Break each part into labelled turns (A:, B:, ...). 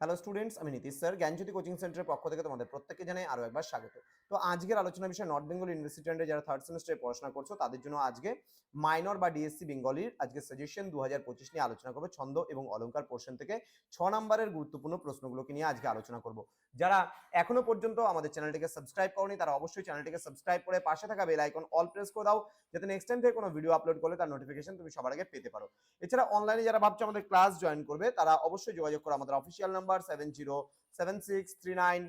A: Hello students আমি Nitish sir. জ্ঞানজ্যোতি coaching সেন্টারের পক্ষ থেকে তোমাদের প্রত্যেককে জানাই আরও একবার স্বাগত। তো আজকের আলোচনা বিষয়ে নর্থ বেঙ্গল ইউনিভার্সিটি যারা থার্ড সেমিস্টারে পড়াশোনা করছ, তাদের জন্য আজকে মাইনর বা ডিএসসি বেঙ্গলির আজকে সাজেশন দু হাজার পঁচিশ নিয়ে আলোচনা করব। ছন্দ এবং অলঙ্কার পোর্শন থেকে ছ নম্বরের গুরুত্বপূর্ণ প্রশ্নগুলোকে নিয়ে আজকে আলোচনা করব। যারা এখনও পর্যন্ত আমাদের চ্যানেলটিকে সাবস্ক্রাইব করনি, তারা অবশ্যই চ্যানেলটিকে সাবস্ক্রাইব করে পাশে থাকা বেল আইকন অল প্রেস করে দাও, যাতে নেক্সট টাইম থেকে কোনো ভিডিও আপলোড করলে তার নোটিফিকেশন তুমি সবার আগে পেতে পারো। এছাড়া অনলাইনে যারা ভাবছ আমাদের ক্লাস জয়েন করবে, তারা অবশ্যই যোগাযোগ করো আমাদের official number seven zero seven six three nine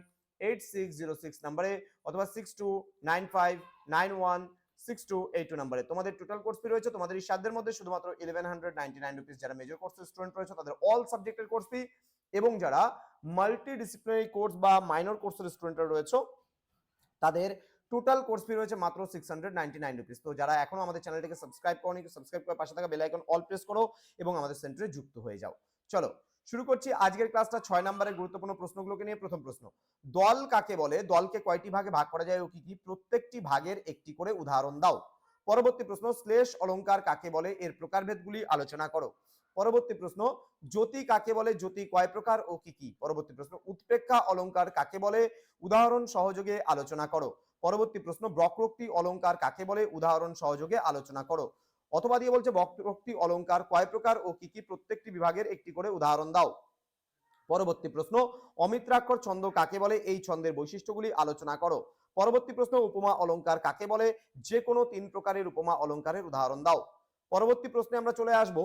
A: eight six zero six নাম্বারে অথবা six two nine five nine one six two eight two নাম্বারে। তোমাদের টোটাল কোর্স ফি রয়েছে, তোমাদের এই মধ্যে শুধুমাত্র eleven hundred ninety nine rupees যারা মেজর কোর্সের স্টুডেন্ট রয়েছে, তাদের অল সাবজেক্টের কোর্স ফি এবং যারা মাল্টি ডিসিপ্লিনারি কোর্স বা মাইনর কোর্সের রয়েছে, তাদের টোটাল কোর্স ফি রয়েছে মাত্র six hundred ninety nine rupees তো যারা এখনও আমাদের চ্যানেলটিকে সাবস্ক্রাইব করনি সাবস্ক্রাইব করে পাশে থাকা বেল আইকন অল প্রেস করো এবং আমাদের সেন্টারে যুক্ত হয়ে যাও। চলো শুরু করছি আজকের ক্লাসটা ছয় নম্বরের গুরুত্বপূর্ণ প্রশ্নগুলোকে নিয়ে। প্রথম প্রশ্ন, দল কাকে বলে? দলকে কয়টি ভাগে ভাগ করা যায় ও কি কি? প্রত্যেকটি ভাগের একটি করে উদাহরণ দাও। পরবর্তী প্রশ্ন, শ্লেষ অলংকার কাকে বলে? এর প্রকারভেদগুলি আলোচনা করো। পরবর্তী প্রশ্ন, জ্যোতি কাকে বলে? জ্যোতি কয় প্রকার ও কি কি? পরবর্তী প্রশ্ন উৎপ্রেক্ষা অলংকার কাকে বলে? উদাহরণ সহযোগে আলোচনা করো। পরবর্তী প্রশ্ন, বক্রোক্তি অলংকার কাকে বলে? উদাহরণ সহযোগে আলোচনা করো। অথবা দিয়ে বলছে বক্রোক্তি অলংকার কয় প্রকার ও কি কি প্রত্যেকটি বিভাগের একটি করে উদাহরণ দাও। পরবর্তী প্রশ্ন, অমিত্রাক্ষর ছন্দ কাকে বলে? এই ছন্দের বৈশিষ্ট্যগুলি আলোচনা করো। পরবর্তী প্রশ্ন, উপমা অলংকার কাকে বলে? যে কোনো তিন প্রকারের উপমা অলংকারের উদাহরণ দাও। পরবর্তী প্রশ্নে আমরা চলে আসব।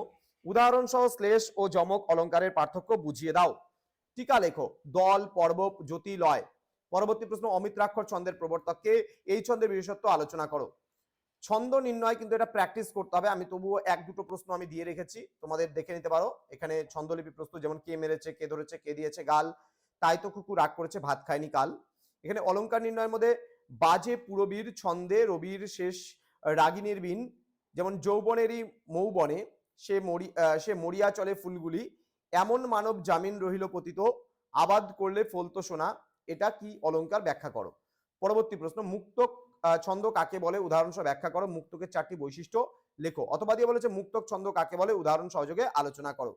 A: উদাহরণ সহ শ্লেষ ও যমক অলংকারের পার্থক্য বুঝিয়ে দাও। টিকা লেখো, দল, পর্ব, জ্যোতি, লয়। পরবর্তী প্রশ্ন, অমিত্রাক্ষর ছন্দের প্রবর্তককে এই ছন্দের বিশেষত্ব আলোচনা করো। ছন্দ নির্ণয় কিন্তু এটা প্র্যাকটিস করতে হবে। আমি তবুও এক, দুটো প্রশ্ন আমি দিয়ে রেখেছি। তোমাদের দেখে নিতে পারো। এখানে ছন্দলিপি প্রস্তুত যেমন কে মেরেছে, কে ধরেছে, কে দিয়েছে, গাল। তাই তো কুকুর রাগ করেছে, ভাত খায়নি কাল। এখানে অলংকার নির্ণয়ের মধ্যে বাজে পুরবীর, ছন্দে রবির শেষ রাগিনীর বিন। যেমন যৌবনেরই মৌবনে, সে মরি সে মরিয়া চলে ফুলগুলি। এমন মানব জামিন রহিল পতিত। আবাদ করলে ফলতো সোনা। এটা কি অলঙ্কার ব্যাখ্যা করো। পরবর্তী প্রশ্ন, মুক্ত ছন্দ কাকে বলে? উদাহরণ সহ ব্যাখ্যা করো। মুক্তকের চারটি বৈশিষ্ট্য লেখো। অথবা দিয়ে বলেছে মুক্তক ছন্দ কাকে বলে? উদাহরণ সহযোগে আলোচনা করো।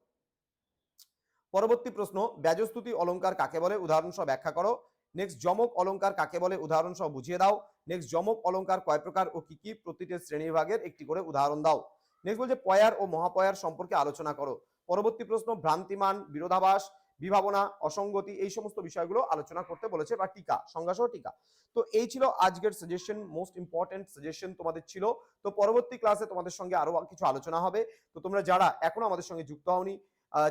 A: পরবর্তী প্রশ্ন, ব্যাজস্তুতি অলংকার কাকে বলে? উদাহরণ সহ ব্যাখ্যা করো। নেক্সট যমক অলংকার কাকে বলে? উদাহরণ সহ বুঝিয়ে দাও। নেক্সট যমক অলংকার কয় প্রকার ও কি কি? প্রতিটি শ্রেণীভাগের একটি করে উদাহরণ দাও। নেক্সট বলছে, পয়ার ও মহাপয়ার সম্পর্কে আলোচনা করো। পরবর্তী প্রশ্ন, ভ্রান্তিমান, বিরোধাভাস বিভাবনা, অসঙ্গতি এই সমস্ত বিষয়গুলো আলোচনা করতে বলেছে বা টিকা, সংজ্ঞাসহ টিকা। তো এই ছিল আজকের সাজেশন মোস্ট ইম্পর্টেন্ট সাজেশন তোমাদের ছিল। তো পরবর্তী ক্লাসে তোমাদের সঙ্গে আরও কিছু আলোচনা হবে। তো তোমরা যারা এখনও আমাদের সঙ্গে যুক্ত হওনি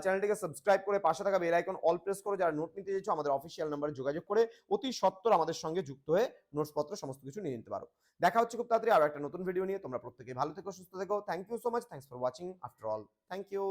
A: চ্যানেলটিকে সাবস্ক্রাইব করে পাশে থাকা বেল আইকন অল প্রেস করে যারা নোট নিতে চাইছো, আমাদের অফিসিয়াল নাম্বারে যোগাযোগ করে অতি সত্বর আমাদের সঙ্গে যুক্ত হয়ে নোটস পত্র, সমস্ত কিছু নিয়ে নিতে পারো। দেখা হচ্ছে খুব তাড়াতাড়ি আরও একটা নতুন ভিডিও নিয়ে। তোমরা প্রত্যেকে ভালো থেকো, সুস্থ থেকো। Thank you so much thanks for watching after all thank you